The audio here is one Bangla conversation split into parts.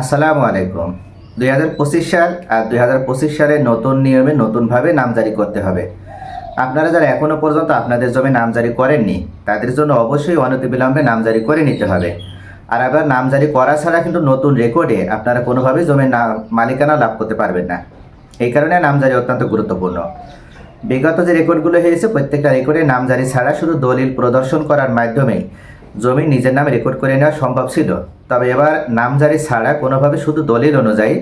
আসসালামু আলাইকুম। দুই হাজার পঁচিশ সাল আর দুই হাজার পঁচিশ সালের নতুন নিয়মে নতুনভাবে নামজারি করতে হবে। আপনারা যারা এখনও পর্যন্ত আপনাদের জমি নামজারি করেননি, তাদের জন্য অবশ্যই অনতিবিলম্বে নামজারি করে নিতে হবে। আর আবার নামজারি করা ছাড়া কিন্তু নতুন রেকর্ডে আপনারা কোনোভাবেই জমির না মালিকানা লাভ করতে পারবেন না। এই কারণে নামজারি অত্যন্ত গুরুত্বপূর্ণ। বিগত যে রেকর্ডগুলো হয়েছে, প্রত্যেকটা রেকর্ডে নামজারি ছাড়া শুধু দলিল প্রদর্শন করার মাধ্যমেই জমি নিজের নামে রেকর্ড করে নেওয়া সম্ভব ছিল। তবে এবার নামজারি ছাড়া কোনোভাবে শুধু দলিল অনুযায়ী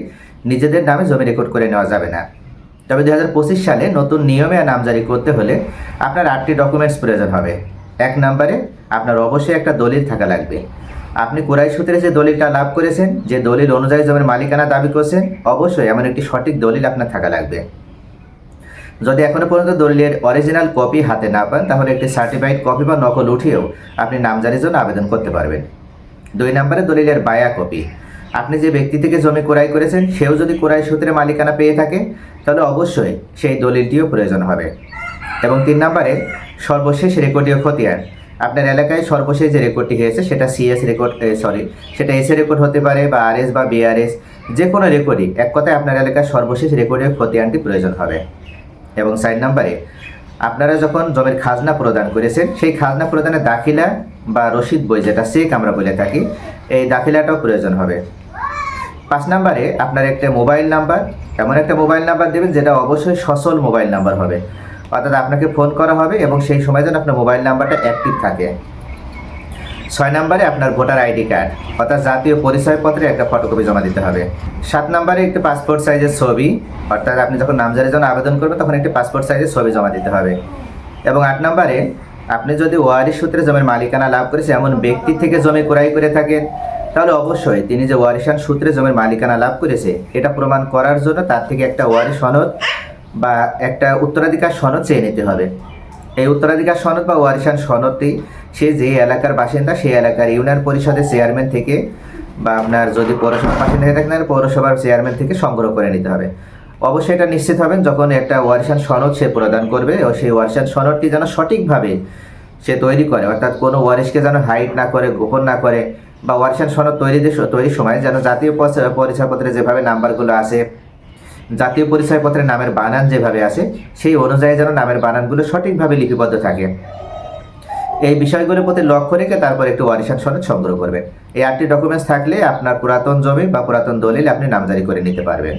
নিজেদের নামে জমি রেকর্ড করে নেওয়া যাবে না। তবে দু হাজার পঁচিশ সালে নতুন নিয়মে নামজারি করতে হলে আপনার আটটি ডকুমেন্টস প্রয়োজন হবে। এক নম্বরে, আপনার অবশ্যই একটা দলিল থাকা লাগবে। আপনি কোরাই সূত্রে যে দলিলটা লাভ করেছেন, যে দলিল অনুযায়ী জমির মালিকানা দাবি করছেন, অবশ্যই এমন একটি সঠিক দলিল আপনার থাকা লাগবে। যদি এখনও পর্যন্ত দলিলের অরিজিনাল কপি হাতে না পান, তাহলে একটি সার্টিফাইড কপি বা নকল উঠিয়েও আপনি নামজারির জন্য আবেদন করতে পারবেন। দুই নম্বরে দলিলের বায়া কপি আপনি যে ব্যক্তি থেকে জমি ক্রয় করেছেন, সেও যদি ক্রয় সূত্রে মালিকানা পেয়ে থাকে, তাহলে অবশ্যই সেই দলিলটিও প্রয়োজন হবে। এবং তিন নম্বরে, সর্বশেষ রেকর্ডীয় খতিয়ান। আপনার এলাকায় সর্বশেষ যে রেকর্ডটি হয়েছে, সেটা সিএস রেকর্ড সরি সেটা এসএ রেকর্ড হতে পারে বা আরএস বা বিআরএস যে কোনো রেকর্ডই, এক কথায় আপনার এলাকার সর্বশেষ রেকর্ডীয় খতিয়ানটি প্রয়োজন হবে। এবং সাইড নাম্বারে, আপনারা যখন জমির খাজনা প্রদান করেছেন, সেই খাজনা প্রদানের দাখিলা বা রসিদ বই যেটা, চেক আমরা বলে থাকি, এই দাখিলাটাও প্রয়োজন হবে। পাঁচ নাম্বারে, আপনার একটা মোবাইল নাম্বার, এমন একটা মোবাইল নাম্বার দেবেন যেটা অবশ্যই সচল মোবাইল নাম্বার হবে। অর্থাৎ আপনাকে ফোন করা হবে এবং সেই সময় যেন আপনার মোবাইল নাম্বারটা অ্যাক্টিভ থাকে। ছয় নম্বরে আপনার ভোটার আইডি কার্ড, অর্থাৎ জাতীয় পরিচয়পত্রে একটা ফটোকপি জমা দিতে হবে। সাত নম্বরে একটি পাসপোর্ট সাইজের ছবি, অর্থাৎ আপনি যখন নামজারির জন্য আবেদন করবেন, তখন একটি পাসপোর্ট সাইজের ছবি জমা দিতে হবে। এবং আট নম্বরে, আপনি যদি ওয়ারিশ সূত্রে জমির মালিকানা লাভ করেছে এমন ব্যক্তি থেকে জমি ক্রয় করে থাকেন, তাহলে অবশ্যই তিনি যে ওয়ারিশান সূত্রে জমির মালিকানা লাভ করেছে, এটা প্রমাণ করার জন্য তার থেকে একটা ওয়ারিশ সনদ বা একটা উত্তরাধিকার সনদ চেয়ে নিতে হবে। এই উত্তরাধিকার সনদ বা ওয়ারিশান সনদটি সে যে এলাকার বাসিন্দা সেই এলাকার ইউনিয়ন পরিষদের চেয়ারম্যান থেকে বা আপনার যদি পৌরসভার বাসিন্দা হয়ে থাকেন পৌরসভার চেয়ারম্যান থেকে সংগ্রহ করে নিতে হবে। অবশ্যই এটা নিশ্চিত হবেন যখন একটা ওয়ারিশান সনদ সে প্রদান করবে ও সেই ওয়ারিশান সনদটি যেন সঠিকভাবে সে তৈরি করে, অর্থাৎ কোনো ওয়ারিশকে যেন হাইট না করে, গোপন না করে বা ওয়ারিশান সনদ তৈরি তৈরির সময় যেন জাতীয় পরিচয়পত্রে যেভাবে নাম্বারগুলো আসে, জাতীয় পরিচয়পত্রের নামের বানান যেভাবে আসে, সেই অনুযায়ী যেন নামের বানানগুলো সঠিকভাবে লিপিবদ্ধ থাকে। এই বিষয়গুলোর প্রতি লক্ষ্য রেখে তারপর একটু ওয়ারিশান সনদ সংগ্রহ করবেন এই আটটি ডকুমেন্টস থাকলে আপনার পুরাতন জমি বা পুরাতন দলিল আপনি নামজারি করে নিতে পারবেন।